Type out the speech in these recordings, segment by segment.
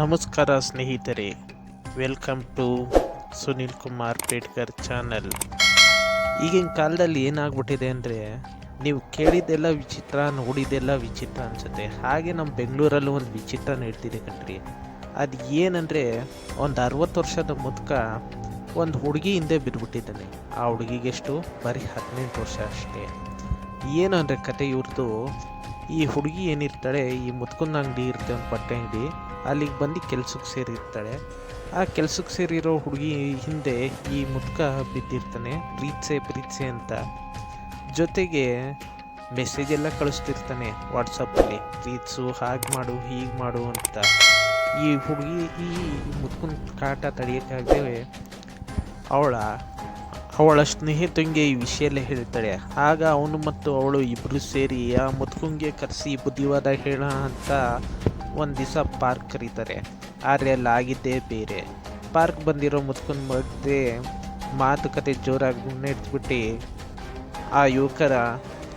ನಮಸ್ಕಾರ ಸ್ನೇಹಿತರೆ. Welcome to Sunil Kumar Petkar channel ಈಗಿನ ಕಾಲದಲ್ಲಿ ಏನಾಗ್ಬಿಟ್ಟಿದೆ ಅಂದರೆ, ನೀವು ಕೇಳಿದ್ದೆಲ್ಲ ವಿಚಿತ್ರ, ನೋಡಿದ್ದೆಲ್ಲ ವಿಚಿತ್ರ ಅನಿಸುತ್ತೆ. ಹಾಗೆ ನಮ್ಮ ಬೆಂಗಳೂರಲ್ಲೂ ಒಂದು ವಿಚಿತ್ರ ನಡೀತಿದೆ ಕಣ್ರಿ. ಅದು ಏನಂದರೆ, ಒಂದು ಅರವತ್ತು ವರ್ಷದ ಮುದುಕ ಒಂದು ಹುಡುಗಿ ಹಿಂದೆ ಬಿದ್ದುಬಿಟ್ಟಿದ್ದಾನೆ ಆ ಹುಡುಗಿಗೆಷ್ಟು ಬರೀ ಹದಿನೆಂಟು ವರ್ಷ ಅಷ್ಟೇ. ಏನು ಅಂದರೆ ಕತೆ ಇವ್ರದ್ದು ಈ ಹುಡುಗಿ ಏನಿರ್ತಾಳೆ, ಈ ಮುತ್ಕೊಂದ ಅಂಗಡಿ ಇರುತ್ತೆ ಒಂದು ಬಟ್ಟೆ ಅಂಗಡಿ. ಅಲ್ಲಿಗೆ ಬಂದು ಕೆಲ್ಸಕ್ಕೆ ಸೇರಿರ್ತಾಳೆ. ಆ ಕೆಲ್ಸಕ್ಕೆ ಸೇರಿರೋ ಹುಡುಗಿ ಹಿಂದೆ ಈ ಮುದ್ಕ ಬಿದ್ದಿರ್ತಾನೆ ಪ್ರೀತ್ಸೆ ಪ್ರೀತ್ಸೆ ಅಂತ. ಜೊತೆಗೆ ಮೆಸೇಜ್ ಎಲ್ಲ ಕಳಿಸ್ತಿರ್ತಾನೆ ವಾಟ್ಸಪ್ಪಲ್ಲಿ ಪ್ರೀತ್ಸು ಹಾಗೆ ಮಾಡು, ಹೀಗೆ ಮಾಡು ಅಂತ. ಈ ಹುಡುಗಿ ಈ ಮುದ್ಕನ ಕಾಟ ತಡೆಯೋಕ್ಕಾಗದೆ ಅವಳ ಅವಳ ಸ್ನೇಹಿತಂಗೆ ಈ ವಿಷಯ ಹೇಳ್ತಾಳೆ. ಆಗ ಅವನು ಮತ್ತು ಅವಳು ಇಬ್ಬರು ಸೇರಿ, ಆ ಮುದ್ಕಂಗೆ ಕರೆಸಿ ಬುದ್ಧಿವಾದ ಹೇಳ ಅಂತ ಒಂದು ದಿವಸ ಪಾರ್ಕ್ ಕರೀತಾರೆ. ಆದರೆ ಅಲ್ಲಿ ಆಗಿದ್ದೇ ಬೇರೆ. ಪಾರ್ಕ್ ಬಂದಿರೋ ಮುತ್ಕುನ್ ಮಧ್ಯೆ ಮಾತುಕತೆ ಜೋರಾಗಿ ಮುನ್ನೆಡ್ಬಿಟ್ಟು ಆ ಯುವಕರ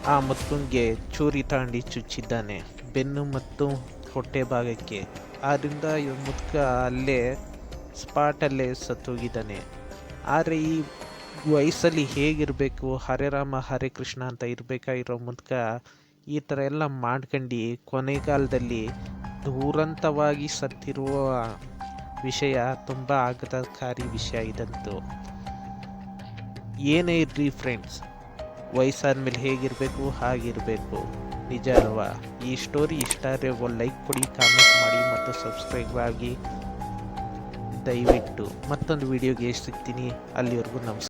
ಆ ಮುತ್ಕುಂಗೆ ಚೂರಿ ತಾಂಡಿ ಚುಚ್ಚಿದ್ದಾನೆ. ಬೆನ್ನು ಮತ್ತು ಹೊಟ್ಟೆ ಭಾಗಕ್ಕೆ. ಆದ್ದರಿಂದ ಈ ಮುತ್ಕ ಅಲ್ಲೇ ಸ್ಪಾಟಲ್ಲೇ ಸತ್ತೋಗಿದ್ದಾನೆ. ಆದರೆ ಈ ವಯಸ್ಸಲ್ಲಿ ಹೇಗಿರಬೇಕು, ಹರೇ ರಾಮ, ಹರೇ ಕೃಷ್ಣ ಅಂತ ಇರಬೇಕಾಗಿರೋ ಮುದ್ಕ ಈ ಥರ ಎಲ್ಲ ಮಾಡ್ಕೊಂಡು ಕೊನೆಗಾಲದಲ್ಲಿ ದುರಂತವಾಗಿ ಸತ್ತಿರುವ ವಿಷಯ ತುಂಬ ಆಘಾತಕಾರಿ ವಿಷಯ ಇದಂತು. ಏನೇ ಇರಲಿ ಫ್ರೆಂಡ್ಸ್ ವಯಸ್ಸಾದ ಮೇಲೆ ಹೇಗಿರಬೇಕು, ಹಾಗಿರಬೇಕು. ನಿಜ ಅಲ್ವಾ? ಈ ಸ್ಟೋರಿ ಇಷ್ಟ ಆದರೆ ಲೈಕ್ ಕೊಡಿ ಕಾಮೆಂಟ್ ಮಾಡಿ ಮತ್ತು ಸಬ್ಸ್ಕ್ರೈಬ್ ಆಗಿ ದಯವಿಟ್ಟು ಮತ್ತೊಂದು ವಿಡಿಯೋಗೆ ಸಿಗ್ತೀನಿ. ಅಲ್ಲಿವರೆಗೂ ನಮಸ್ಕಾರ.